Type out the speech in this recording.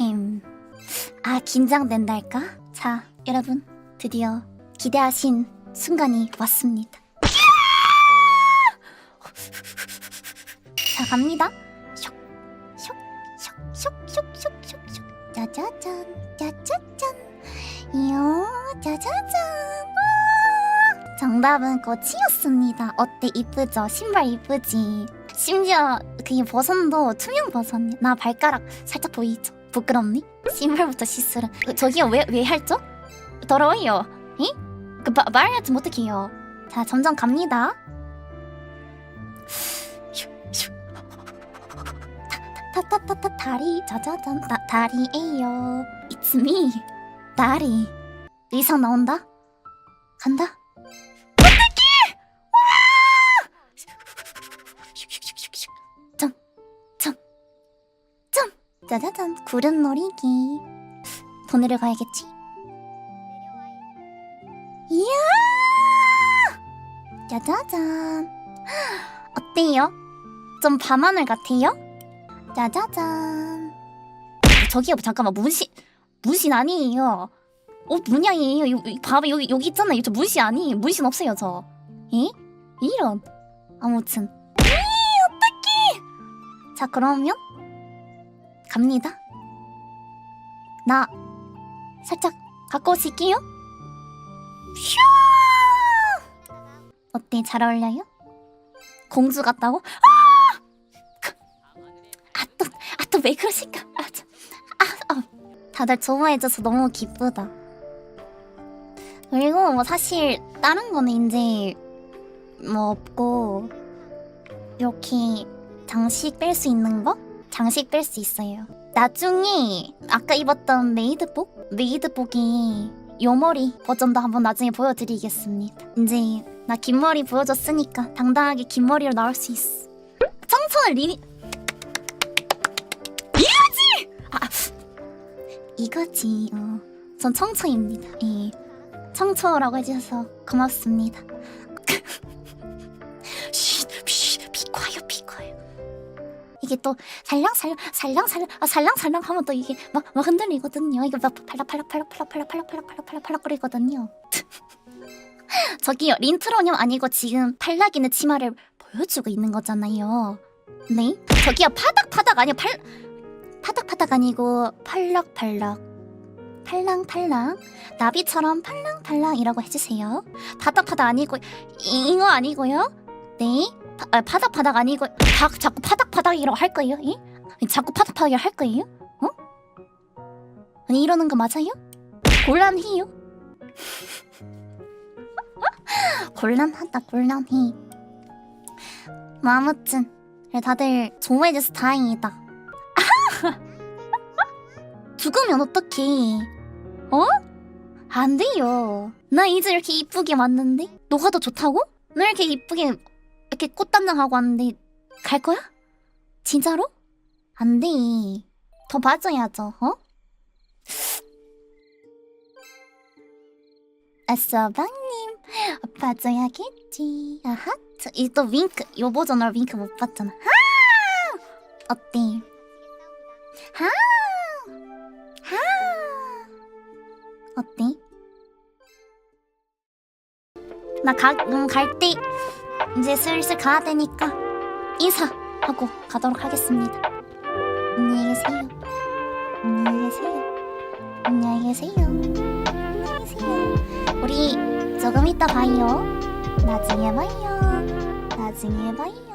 햄. 아, 긴장된달까? 자, 여러분, 드디어 기대하신 순간이 왔습니다. 자, 갑니다. 슉, 슉, 슉, 슉, 슉, 슉, 슉, 슉. 짜자잔, 짜자잔. 이요, 짜자잔. 와! 정답은 꽃이었습니다. 어때, 이쁘죠? 신발 이쁘지? 심지어 그 버선도 투명 버선이. 나 발가락 살짝 보이죠? 부끄럽니? 신발부터 씻으라. 그, 저기요, 왜, 왜 할죠? 더러워요. 이? 그, 마, 말하지 못해요. 자, 점점 갑니다. 타타타타 다리 자자잔 다, 다리에요 It's me 다리 의상 나온다 간다 짜자잔 구름 놀이기 보내러 가야겠지 이야 짜자잔 어때요? 좀 밤하늘 같아요? 짜자잔. 저기요, 잠깐만 문신 문신 아니에요. 어 문양이에요. 여기 봐봐 여기 여기 있잖아요. 저 문신 아니에요. 문신 없어요 저. 에? 이런. 아무튼. 이 어떡해. 자 그러면 갑니다. 나 살짝 가까워질게요. 슈. 어때 잘 어울려요? 공주 같다고? 아또왜 그러실까? 아, 참. 아, 아. 다들 좋아해줘서 너무 기쁘다. 그리고 뭐 사실 다른 거는 이제 뭐 없고 이렇게 장식 뺄 수 있는 거? 장식 뺄 수 있어요. 나중에 아까 입었던 메이드복? 메이드복이 요 머리 버전도 한번 나중에 보여드리겠습니다. 이제 나 긴 머리 보여줬으니까 당당하게 긴 머리로 나올 수 있어. 청천을 리니 아, 이거지. 어. 전 청초입니다. 예. 청초라고 해주셔서 고맙습니다. 이게 또 살랑살랑, 살랑살랑, 아, 살랑살랑 하면 또 이게 막, 막 흔들리거든요. 이게 막 팔락팔락팔락팔락팔락팔락팔락거리거든요. 저기요, 린트로님 아니고 지금 팔락이는 치마를 보여주고 있는 거잖아요. 네? 저기요, 파닥파닥 아니요, 팔... 파닥파닥 아니고 팔락팔락 팔랑팔랑 나비처럼 팔랑팔랑이라고 해주세요 파닥파닥 아니고 잉어 아니고요 네 파, 아, 파닥파닥 아니고 자, 자꾸 파닥파닥이라고 할 거예요 예? 자꾸 파닥파닥이라고 할 거예요 어? 아니 이러는 거 맞아요? 곤란해요 곤란하다 곤란해 뭐 아무튼 다들 좋아해줘서 다행이다 죽으면 어떡해? 어? 안 돼요. 나 이제 이렇게 이쁘게 왔는데? 너가 더 좋다고? 나 이렇게 이쁘게 이렇게 꽃단장하고 왔는데 갈 거야? 진짜로? 안 돼. 더 봐줘야죠, 어? 아싸방님, 봐줘야겠지. 아하. 이또 윙크, 요 버전으로 윙크 못 봤잖아. 하! 어때? 하! 하! 어때? 나 가, 음, 갈 때 이제 슬슬 가야 되니까 인사하고 가도록 하겠습니다. 안녕히 계세요. 안녕히 계세요. 안녕히 계세요. 안녕히 계세요. 우리 조금 이따 봐요. 나중에 봐요. 나중에 봐요.